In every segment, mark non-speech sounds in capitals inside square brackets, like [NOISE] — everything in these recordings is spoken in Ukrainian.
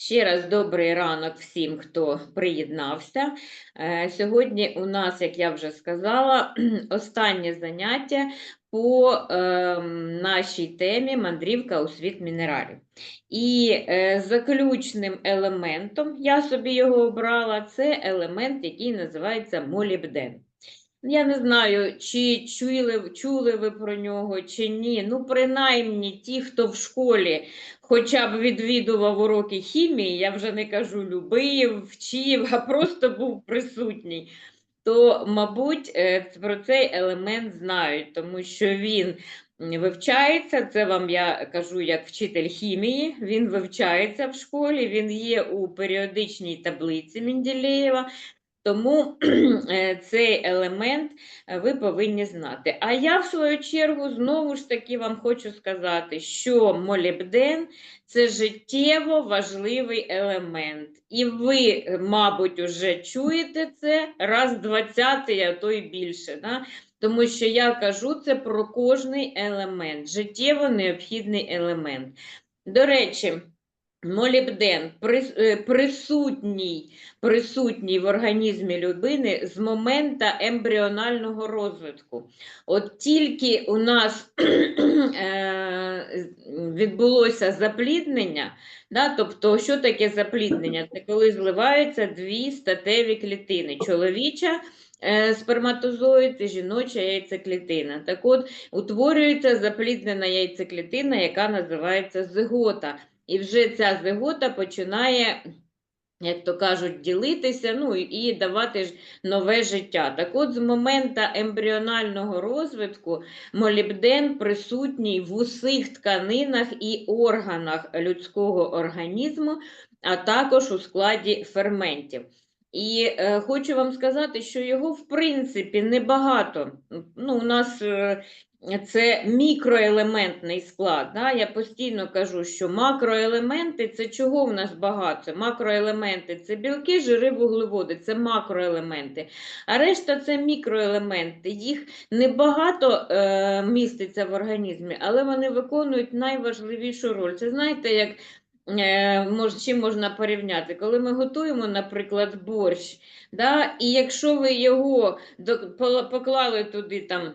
Ще раз добрий ранок всім, хто приєднався. Е, Сьогодні у нас, як я вже сказала, [CLEARS THROAT] останнє заняття по ем, нашій темі мандрівка у світ мінералів. І е, заключним елементом, я собі його обрала, це елемент, який називається молібден. Я не знаю, чи чули, чули ви про нього, чи ні. Ну, принаймні, ті, хто в школі хоча б відвідував уроки хімії, я вже не кажу любив, вчив, а просто був присутній, то, мабуть, е, про цей елемент знають, тому що він вивчається, це вам я кажу як вчитель хімії, він вивчається в школі, він є у періодичній таблиці Менделєєва, тому [CLEARS THROAT] е, цей елемент е, ви повинні знати. А я, в свою чергу, знову ж таки вам хочу сказати, що молібден це життєво важливий елемент. І ви, е, мабуть, уже чуєте це раз 20, а то й більше. Да? Тому що я кажу це про кожний елемент, життєво необхідний елемент. До речі, молібден е, присутній, присутній в організмі людини з моменту ембріонального розвитку. От тільки у нас [CLEARS THROAT] е, відбулося запліднення, да, тобто, що таке запліднення? Це коли зливаються дві статеві клітини: чоловіча е, сперматозоїд і жіноча яйцеклітина. Так от, утворюється запліднена яйцеклітина, яка називається зигота. І вже ця зигота починає, як то кажуть, ділитися ну, і давати нове життя. Так от, з моменту ембріонального розвитку молібден присутній в усіх тканинах і органах людського організму, а також у складі ферментів. І е, хочу вам сказати, що його в принципі небагато. Ну, у нас е, це мікроелементний склад. Да? Я постійно кажу, що макроелементи це чого в нас багато? Макроелементи це білки, жири, вуглеводи, це макроелементи. А решта це мікроелементи. Їх небагато е, міститься в організмі, але вони виконують найважливішу роль. Це знаєте, як е, мож, чим можна порівняти? Коли ми готуємо, наприклад, борщ, да? і якщо ви його поклали туди там.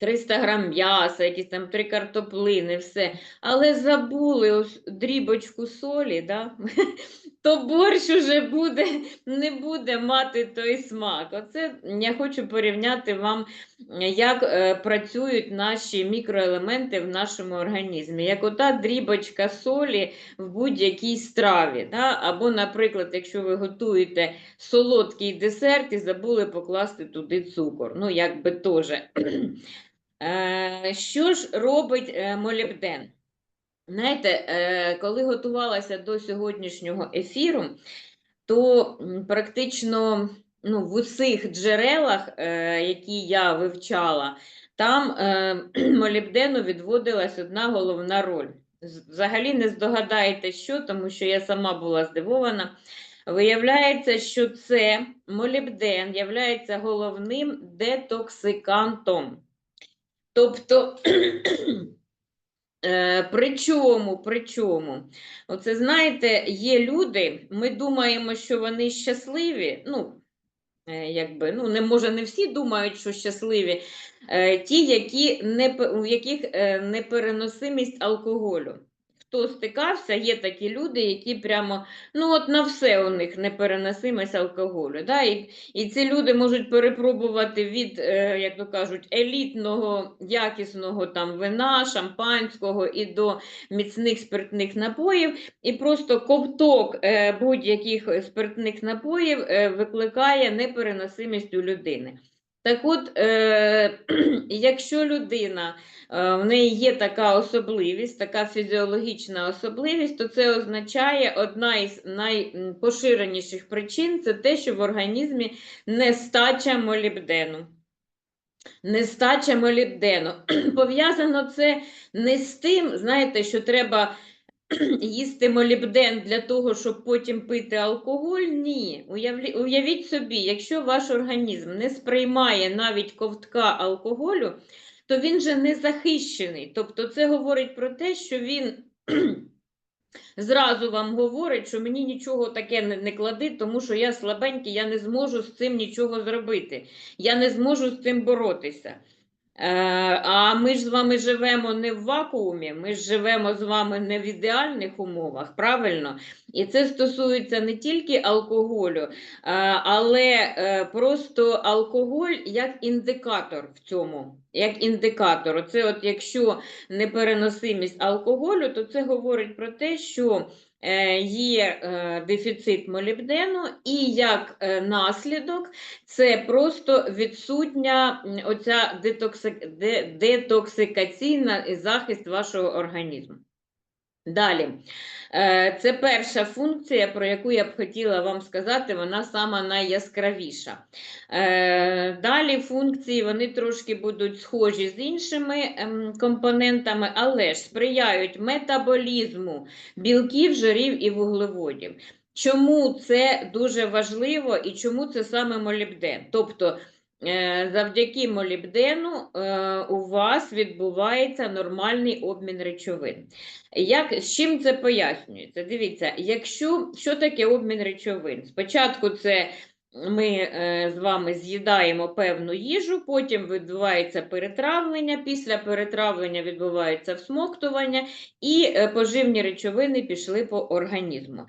300 грам м'яса, якісь там три картоплини, все. Але забули ось дрібочку солі, да? [LAUGHS] то борщ уже буде, не буде мати той смак. Оце я хочу порівняти вам, як е, працюють наші мікроелементи в нашому організмі. Як ота дрібочка солі в будь-якій страві. Да? Або, наприклад, якщо ви готуєте солодкий десерт і забули покласти туди цукор. Ну, якби теж. Е, Що ж робить е, молібден? Знаєте, е, коли готувалася до сьогоднішнього ефіру, то практично ну, в усіх джерелах, які я вивчала, там [CLEARS THROAT] молібдену відводилась одна головна роль. Взагалі не здогадаєте, що, тому що я сама була здивована. Виявляється, що це молібден являється головним детоксикантом. Тобто, [CLEARS THROAT] е, при чому, при чому? Оце, знаєте, є люди, ми думаємо, що вони щасливі, ну, е, якби, ну, не може, не всі думають, що щасливі, е, ті, які не, у яких непереносимість алкоголю. Хто стикався, є такі люди, які прямо, ну от на все у них непереносимість алкоголю. Да? І, і ці люди можуть перепробувати від, е, як то кажуть, елітного, якісного там вина, шампанського і до міцних спиртних напоїв, і просто ковток е, будь-яких спиртних напоїв е, викликає непереносимість у людини. Так от, е, [CLEARS THROAT] якщо людина, е, в неї є така особливість, така фізіологічна особливість, то це означає одна із найпоширеніших причин це те, що в організмі нестача молібдену. Нестача молібдену. [CLEARS THROAT] Пов'язано це не з тим, знаєте, що треба [CLEARS THROAT] їсти молібден для того, щоб потім пити алкоголь. Ні. Уявіть собі, якщо ваш організм не сприймає навіть ковтка алкоголю, то він же не захищений. Тобто це говорить про те, що він [CLEARS THROAT] зразу вам говорить, що мені нічого таке не, не клади, тому що я слабенький, я не зможу з цим нічого зробити. Я не зможу з цим боротися. Е, А ми ж з вами живемо не в вакуумі, ми ж живемо з вами не в ідеальних умовах, правильно? І це стосується не тільки алкоголю, е, але е, просто алкоголь як індикатор в цьому. Як індикатор. Оце от якщо непереносимість алкоголю, то це говорить про те, що є е, дефіцит молібдену, і як е, наслідок це просто відсутня оця детокси... детоксикаційна захист вашого організму. Далі, Е, це перша функція, про яку я б хотіла вам сказати, вона сама найяскравіша. Е, Далі функції вони трошки будуть схожі з іншими ем, компонентами, але ж сприяють метаболізму білків, жирів і вуглеводів. Чому це дуже важливо і чому це саме молібден? Тобто завдяки молібдену е, у вас відбувається нормальний обмін речовин. Як, з чим це пояснюється? Дивіться, якщо що таке обмін речовин? Спочатку це ми е, з вами з'їдаємо певну їжу, потім відбувається перетравлення, після перетравлення відбувається всмоктування, і е, поживні речовини пішли по організму.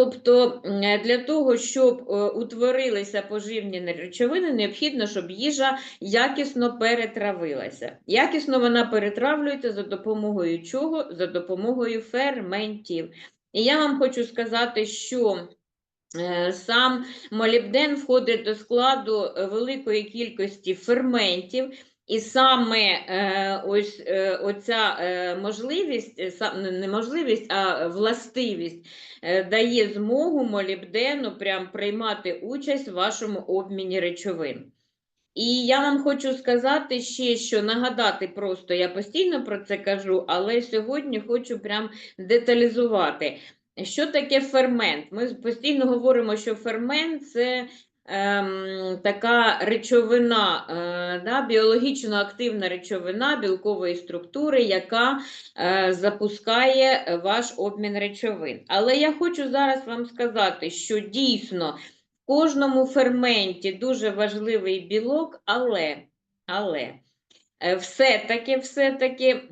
Тобто для того, щоб е, утворилися поживні речовини, необхідно, щоб їжа якісно перетравилася. Якісно вона перетравлюється за допомогою чого? За допомогою ферментів. І я вам хочу сказати, що е, сам молібден входить до складу е, великої кількості ферментів, і саме е, ось е, оця е, можливість, не- можливість, а властивість дає змогу молібдену прям приймати участь в вашому обміні речовин. І я вам хочу сказати ще, що нагадати просто, я постійно про це кажу, але сьогодні хочу прям деталізувати. Що таке фермент? Ми постійно говоримо, що фермент це ем, така речовина, е, да, біологічно активна речовина білкової структури, яка е, запускає ваш обмін речовин. Але я хочу зараз вам сказати, що дійсно в кожному ферменті дуже важливий білок, але, але е, все-таки, все-таки.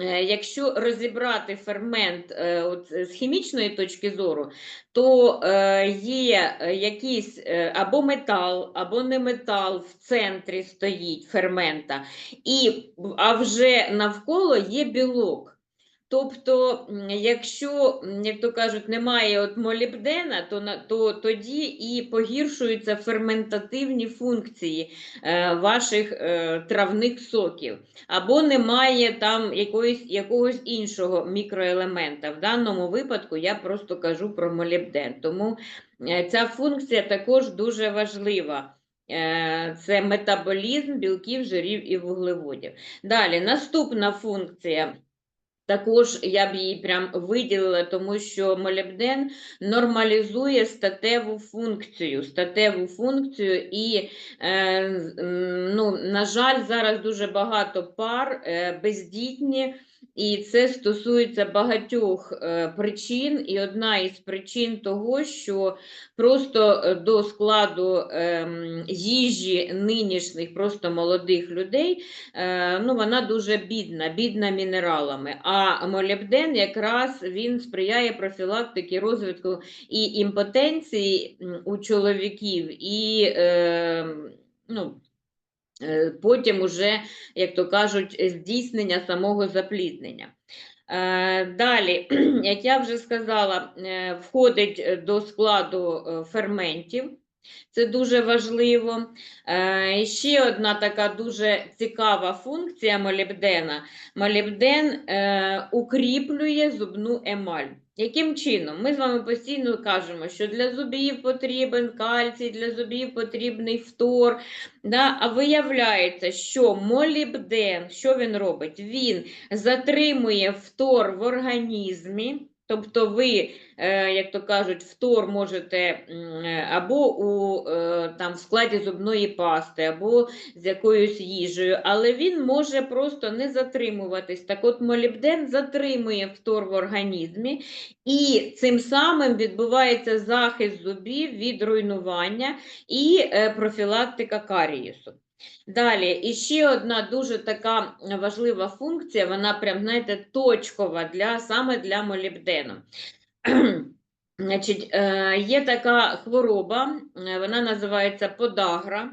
Е, Якщо розібрати фермент е, от, з хімічної точки зору, то е, є якийсь або метал, або не метал в центрі стоїть фермента, і, а вже навколо є білок. Тобто, якщо, як то кажуть, немає от молібдена, то, то тоді і погіршуються ферментативні функції е, ваших е, травних соків або немає там якоїсь, якогось іншого мікроелемента. В даному випадку я просто кажу про молібден. Тому е, ця функція також дуже важлива. Е, Це метаболізм білків, жирів і вуглеводів. Далі, наступна функція. Також я б її прям виділила, тому що молібден нормалізує статеву функцію, статеву функцію, і, е, ну, на жаль, зараз дуже багато пар е, бездітні, і це стосується багатьох е, причин. І одна із причин того, що просто е, до складу ем, їжі нинішніх просто молодих людей е, ну, вона дуже бідна, бідна мінералами. А молібден якраз він сприяє профілактиці розвитку і імпотенції у чоловіків, і е, ну, потім уже, як то кажуть, здійснення самого запліднення. Е, Далі, [CLEARS THROAT] як я вже сказала, е, входить е, до складу е, ферментів. Це дуже важливо. Е, Ще одна така дуже цікава функція молібдена. Молібден е, укріплює зубну емаль. Яким чином? Ми з вами постійно кажемо, що для зубів потрібен кальцій, для зубів потрібний фтор. Да? А виявляється, що молібден, що він робить? Він затримує фтор в організмі. Тобто ви, е, як то кажуть, фтор можете е, або у е, там, в складі зубної пасти, або з якоюсь їжею, але він може просто не затримуватись. Так от молібден затримує фтор в організмі, і цим самим відбувається захист зубів від руйнування і профілактика карієсу. Далі, і ще одна дуже така важлива функція, вона прям, знаєте, точкова для, саме для молібдену. [CLEARS THROAT] Значить, е, є така хвороба, е, вона називається подагра.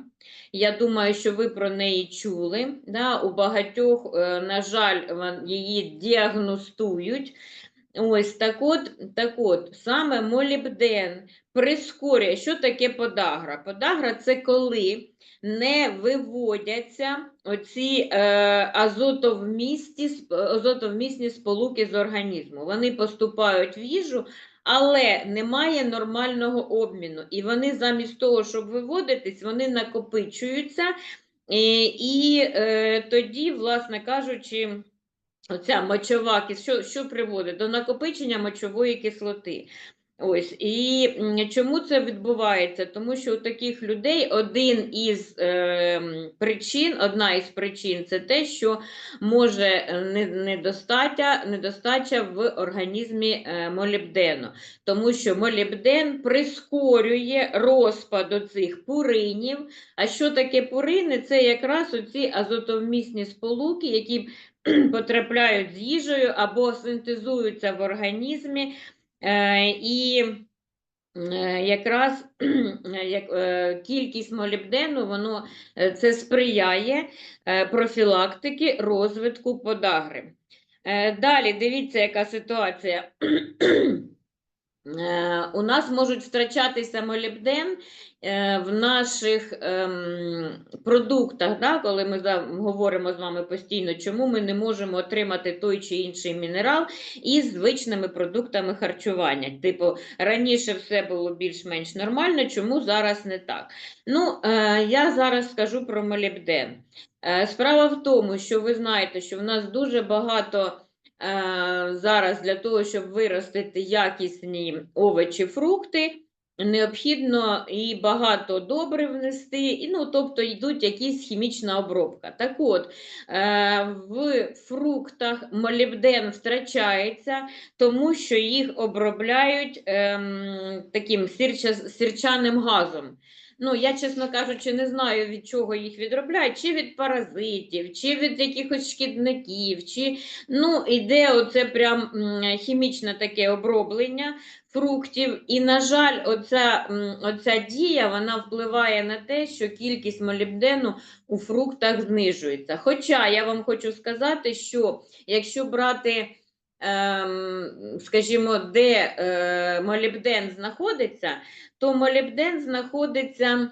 Я думаю, що ви про неї чули. Да? У багатьох, е, на жаль, її діагностують. Ось так от, так от, саме молібден прискорює. Що таке подагра? Подагра це коли не виводяться оці е, азотовмісті, азотовмісні сполуки з організму. Вони поступають в їжу, але немає нормального обміну. І вони замість того, щоб виводитись, вони накопичуються. І, і е, тоді, власне кажучи, Оця мочова кислота, що, що приводить до накопичення мочової кислоти. Ось і чому це відбувається? Тому що у таких людей один із е, причин, одна із причин це те, що може е, недостача, недостача в організмі е, молібдену, тому що молібден прискорює розпад оцих пуринів. А що таке пурини? Це якраз оці азотовмісні сполуки, які потрапляють з їжею або синтезуються в організмі. Е, і е, якраз [CLEARS THROAT] як, е, кількість молібдену воно це сприяє профілактики розвитку подагри. Далі дивіться, яка ситуація. [CLEARS THROAT] У нас можуть втрачатися молібден в наших ем, продуктах, да, коли ми говоримо з вами постійно, чому ми не можемо отримати той чи інший мінерал із звичними продуктами харчування. Типу, раніше все було більш-менш нормально, чому зараз не так? Ну, е, я зараз скажу про молібден. Е, Справа в тому, що ви знаєте, що в нас дуже багато е, зараз для того, щоб виростити якісні овочі, фрукти, необхідно і багато добрив внести, і, ну, тобто йдуть якісь хімічна обробка. Так от, е, в фруктах молібден втрачається, тому що їх обробляють ем, таким сірча- сірчаним газом. Ну, я, чесно кажучи, не знаю, від чого їх відробляють, чи від паразитів, чи від якихось шкідників, чи ну, іде оце прям хімічне таке оброблення фруктів. І, на жаль, оця, оця дія вона впливає на те, що кількість молібдену у фруктах знижується. Хоча я вам хочу сказати, що якщо брати. Ем, скажімо, де е, молібден знаходиться, то молібден знаходиться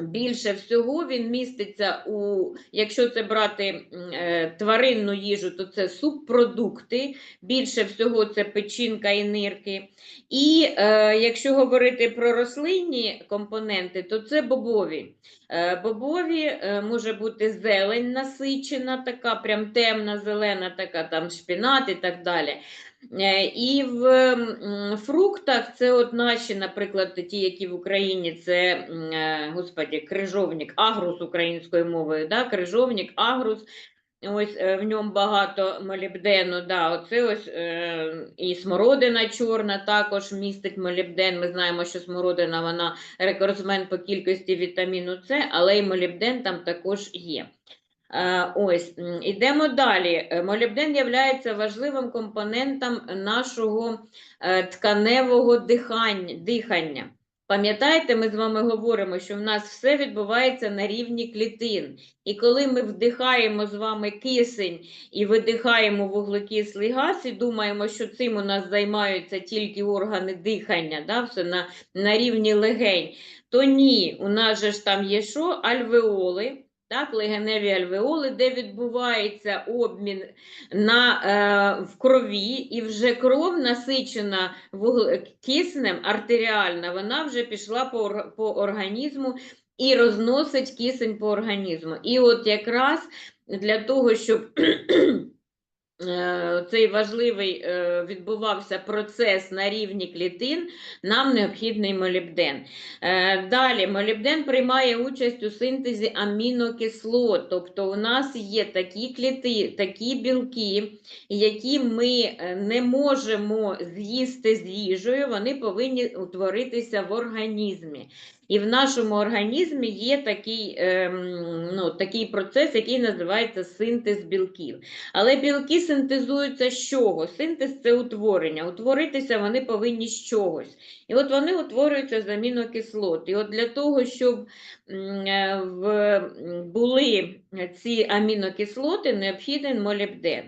більше всього, він міститься у, якщо це брати е, тваринну їжу, то це субпродукти, більше всього це печінка і нирки. І е, якщо говорити про рослинні компоненти, то це бобові. Е, бобові е, може бути зелень насичена, така прям темна, зелена, така там шпінат і так далі. Е, І в фруктах це от наші, наприклад, ті, які в Україні, це е, господі, крижовник, агрус українською мовою, да? крижовник, агрус. Ось е, в ньому багато молібдену. Да, оце ось і смородина чорна також містить молібден. Ми знаємо, що смородина вона рекордсмен по кількості вітаміну С, але і молібден там також є. Е, Ось, м, ідемо далі. Е, Молібден є важливим компонентом нашого е, тканевого дихання. Пам'ятаєте, ми з вами говоримо, що в нас все відбувається на рівні клітин. І коли ми вдихаємо з вами кисень і видихаємо вуглекислий газ, і думаємо, що цим у нас займаються тільки органи дихання, да, все на, на рівні легень, то ні, у нас же ж там є що? Альвеоли так, легеневі альвеоли, де відбувається обмін на, е, в крові, і вже кров насичена киснем артеріальна, вона вже пішла по, по організму і розносить кисень по організму. І от якраз для того, щоб цей важливий е, відбувався процес на рівні клітин, нам необхідний молібден. Е, Далі молібден приймає участь у синтезі амінокислот, тобто у нас є такі кліти, такі білки, які ми е, не можемо з'їсти з їжею, вони повинні утворитися в організмі. І в нашому організмі є такий, ем, ну, такий процес, який називається синтез білків. Але білки синтезуються з чого? Синтез це утворення. Утворитися вони повинні з чогось. І от вони утворюються з амінокислот. І от для того, щоб е, були ці амінокислоти, необхіден молібден.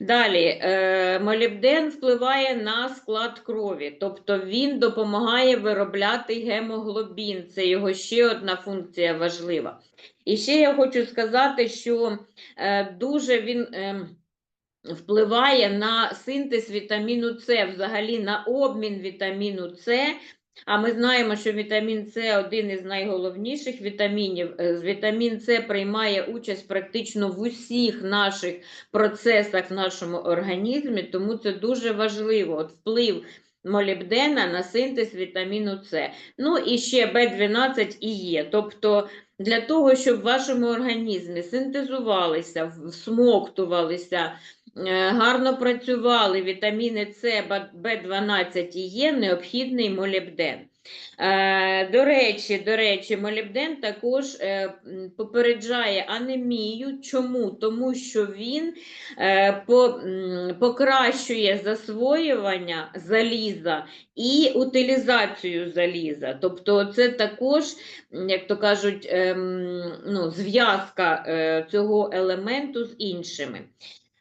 Далі, е, молібден впливає на склад крові, тобто він допомагає виробляти гемоглобін. Це його ще одна функція важлива. І ще я хочу сказати, що е, дуже він. Впливає на синтез вітаміну С, взагалі на обмін вітаміну С. А ми знаємо, що вітамін С один із найголовніших вітамінів. Е, Вітамін С приймає участь практично в усіх наших процесах в нашому організмі, тому це дуже важливо. От вплив молібдена на синтез вітаміну С. Ну і ще В12 і є. Тобто для того, щоб в вашому організмі синтезувалися, всмоктувалися, гарно працювали вітаміни С, В12 і Є, необхідний молібден. Е, До речі, до речі, молібден також е, попереджає анемію. Чому? Тому що він е, покращує засвоювання заліза і утилізацію заліза. Тобто це також, як то кажуть, ем, ну, зв'язка е, цього елементу з іншими.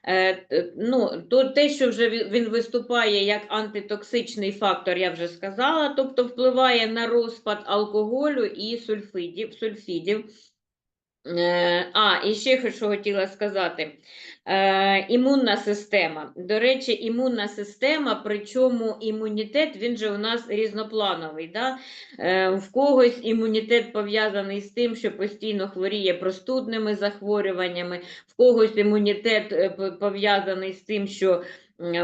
Е, т- Ну, то те, що вже він виступає як антитоксичний фактор, я вже сказала, тобто впливає на розпад алкоголю і сульфидів, сульфідів. Е, А, і ще що хотіла сказати. Е, Імунна система. До речі, імунна система, причому імунітет, він же у нас різноплановий. Да? Е, В когось імунітет пов'язаний з тим, що постійно хворіє простудними захворюваннями, в когось імунітет е, пов'язаний з тим, що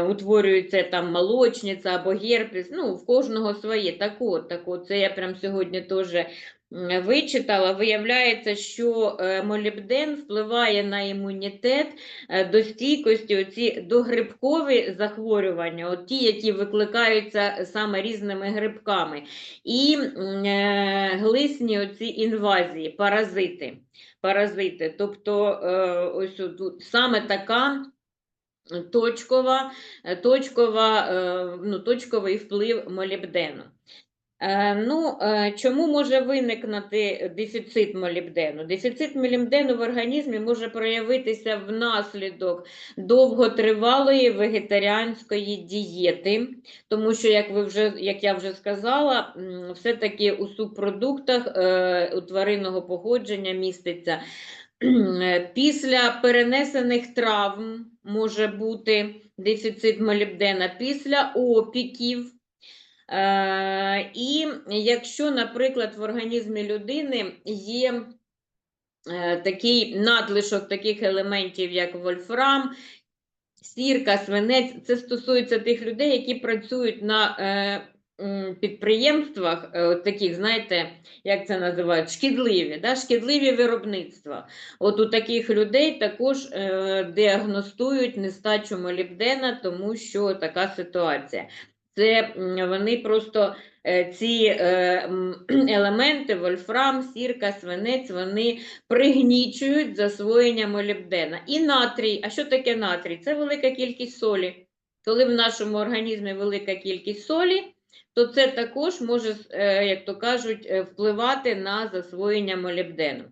утворюється там молочниця або герпес. Ну, в кожного своє. Так от, так от, це я прям сьогодні теж вичитала. Виявляється, що е, молібден впливає на імунітет е, до стійкості оці догрибкові захворювання, от ті, які викликаються саме різними грибками, і е, глисні оці інвазії, паразити. Паразити. Тобто ось тут саме така точкова, точкова, ну, точковий вплив молібдену. Е, Ну, е, чому може виникнути дефіцит молібдену? Дефіцит молібдену в організмі може проявитися внаслідок довготривалої вегетаріанської дієти, тому що, як ви вже, як я вже сказала, все-таки у субпродуктах е, у тваринного походження міститься Після перенесених травм може бути дефіцит молібдена, після опіків. Е, І якщо, наприклад, в організмі людини є е, такий надлишок таких елементів, як вольфрам, сірка, свинець, це стосується тих людей, які працюють на е, підприємствах, таких, знаєте, як це називають, шкідливі, да? шкідливі виробництва. От у таких людей також діагностують нестачу молібдена, тому що така ситуація. Це вони просто е, ці е, [CLEARS THROAT] елементи, вольфрам, сірка, свинець, вони пригнічують засвоєння молібдена. І натрій. А що таке натрій? Це велика кількість солі. Коли в нашому організмі велика кількість солі, то це також може, е, як то кажуть, впливати на засвоєння молібдену.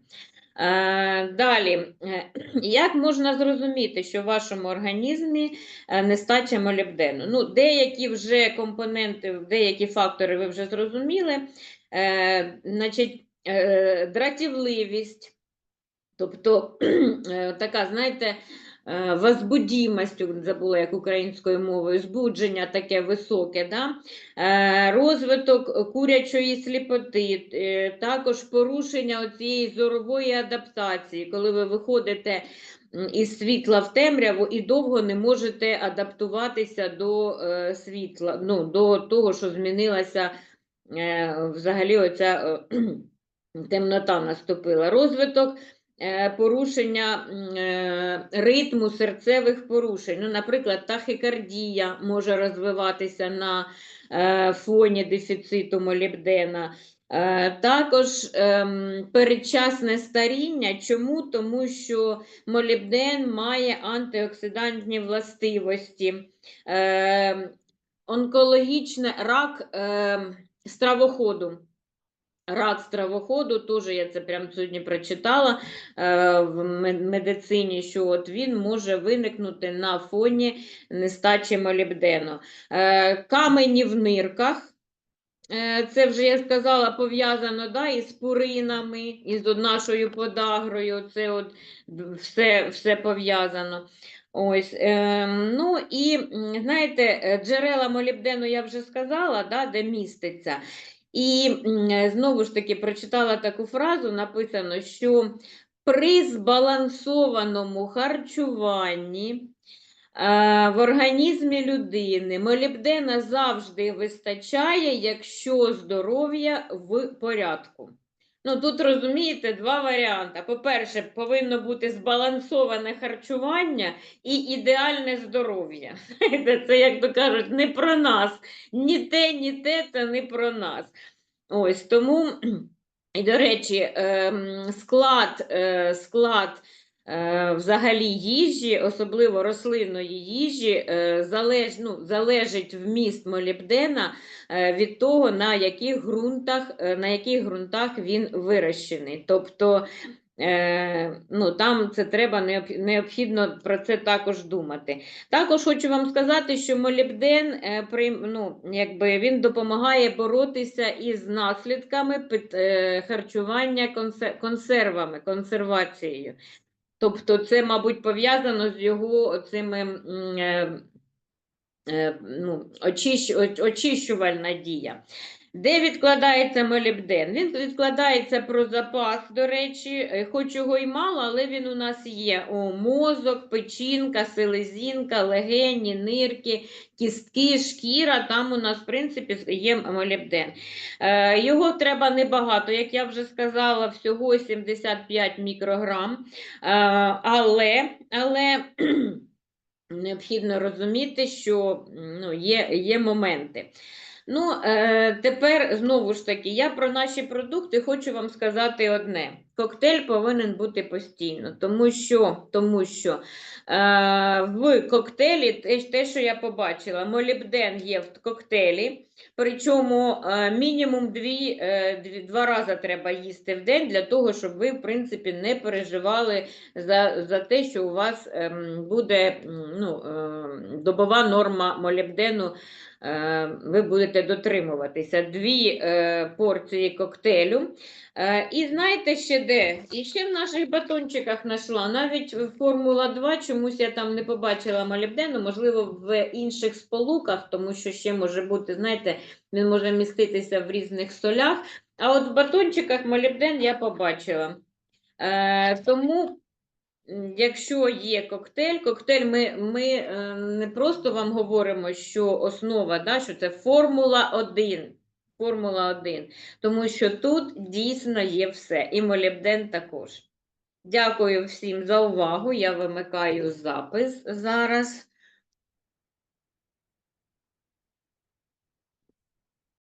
Е, Далі, Е, [CLEARS THROAT] як можна зрозуміти, що в вашому організмі е, нестача молібдену? Ну, деякі вже компоненти, деякі фактори ви вже зрозуміли. Значить, дратівливість, тобто [CLEARS THROAT] така, знаєте, е, возбудімость, забула як українською мовою, збудження таке високе, да? Е, розвиток курячої сліпоти, е, також порушення цієї зорової адаптації, коли ви виходите із світла в темряву і довго не можете адаптуватися до світла, ну, до того, що змінилася взагалі оця темнота наступила. Розвиток порушення е, ритму серцевих порушень. Ну, наприклад, тахікардія може розвиватися на е, фоні дефіциту молібдена. Е, Також ем, передчасне старіння. Чому? Тому що молібден має антиоксидантні властивості. Ем, Онкологічний рак ем, стравоходу. Рак стравоходу, теж я це прямо сьогодні прочитала е, в медицині, що от він може виникнути на фоні нестачі молібдену. Е, Камені в нирках. Е, Це вже я сказала пов'язано да, із пуринами, із нашою подагрою. Це от все, все пов'язано. Ось, ем, ну і знаєте, е, джерела молібдену я вже сказала, да, де міститься. І е, знову ж таки прочитала таку фразу, написано, що при збалансованому харчуванні е, в організмі людини молібдена завжди вистачає, якщо здоров'я в порядку. Ну, тут розумієте два варіанти. По-перше, повинно бути збалансоване харчування і ідеальне здоров'я. Це, як то кажуть, не про нас. Ні те, ні те, це не про нас. Ось тому, і до речі, ем, склад, е, склад взагалі їжі, особливо рослинної їжі, е, залеж, ну, залежить вміст молібдена е, від того, на яких ґрунтах, е, на яких ґрунтах він вирощений. Тобто, е, ну, там це треба необхідно про це також думати. Також хочу вам сказати, що молібден е, ну, якби він допомагає боротися із наслідками е, харчування консервами, консервацією. Тобто це, мабуть, пов'язано з його цими е, е, ну, очищ, очищувальна дія. Де відкладається молібден? Він відкладається про запас, до речі, е, хоч його й мало, але він у нас є. О, мозок, печінка, селезінка, легені, нирки, кістки, шкіра. Там у нас, в принципі, є молібден. Е, Його треба небагато, як я вже сказала, всього 75 мікрограм. Е, Але, але [CLEARS THROAT] необхідно розуміти, що ну, є, є моменти. Ну, е, тепер знову ж таки, я про наші продукти хочу вам сказати одне: коктейль повинен бути постійно, тому що, тому що е, в коктейлі те, що я побачила, молібден є в коктейлі, причому е, мінімум дві, е, дві, два рази треба їсти в день для того, щоб ви, в принципі, не переживали за, за те, що у вас ем, буде ну, е, добова норма молібдену е, ви будете дотримуватися дві е, порції коктейлю. Е, і знаєте ще де? І ще в наших батончиках знайшла. Навіть Формула 2 чомусь я там не побачила молібдену, можливо, в інших сполуках, тому що ще може бути, знаєте, він може міститися в різних солях. А от в батончиках молібден я побачила. Е, тому Якщо є коктейль, коктейль ми, ми е, не просто вам говоримо, що основа, да, що це Формула 1. Формула 1. Тому що тут дійсно є все. І молібден також. Дякую всім за увагу. Я вимикаю запис зараз.